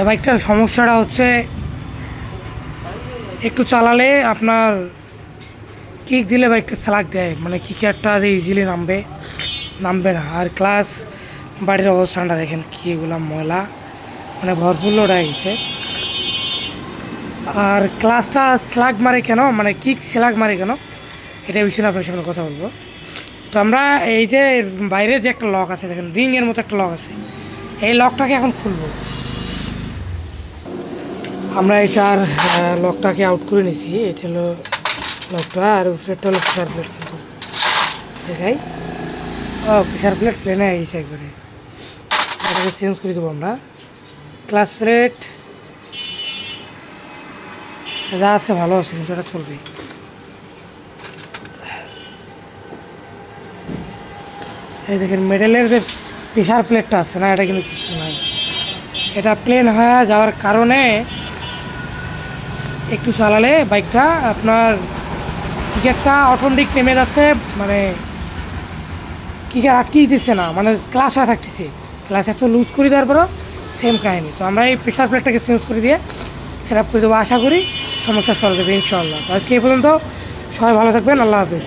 এই বাইকটার সমস্যাটা হচ্ছে, একটু চালালে আপনার কিক দিলে বাইকটা স্লাগ দেয়। মানে কিকারটা যে ইজিলি নামবে নামবে না। আর ক্লাস বাড়ির অবস্থানটা দেখেন কি এগুলা ময়লা। মানে ভরপুর লোড গেছে। আর ক্লাসটা স্লাগ মারে কেন? মানে কিক স্লাগ মারে কেন? এটা বিষয়ে আপনার সামনে কথা বলব। তো আমরা এই যে বাইরে যে একটা লক আছে, দেখেন রিং এর মতো একটা লক আছে। এই লকটাকে এখন খুলবো। আমরা এটার লকটাকে আউট করে নিছি। এটা হলো লকটা আর উপরেরটা হলো প্রেশার প্লেট কিন্তু। দেখাই। ও প্রেশার প্লেট প্লেনে গেছে একবারে। এটাকে চেঞ্জ করে দেবো আমরা। ক্লাস প্লেট যা আছে ভালো আছে, কিন্তু এটা চলবে এই দেখেন মেডেলের যে প্রেশার প্লেটটা আছে না, এটা কিন্তু কিছু নাই। এটা প্লেন হয়ে যাওয়ার কারণে একটু চালালে বাইকটা আপনার কিকারটা অটোমেটিক নেমে যাচ্ছে মানে কিকার আটকেই দিচ্ছে না মানে ক্লাস হয়ে থাকতেছে। ক্লাস এত লুজ করে দেওয়ার পরও সেম কাহিনি। তো আমরা এই প্রেশার প্লেটটাকে চেঞ্জ করে দিয়ে সেট আপ করে দেবো, আশা করি সমস্যা সলভ হবে ইনশাল্লাহ তো আজকে এই পর্যন্ত সবাই ভালো থাকবেন, আল্লাহ হাফিজ।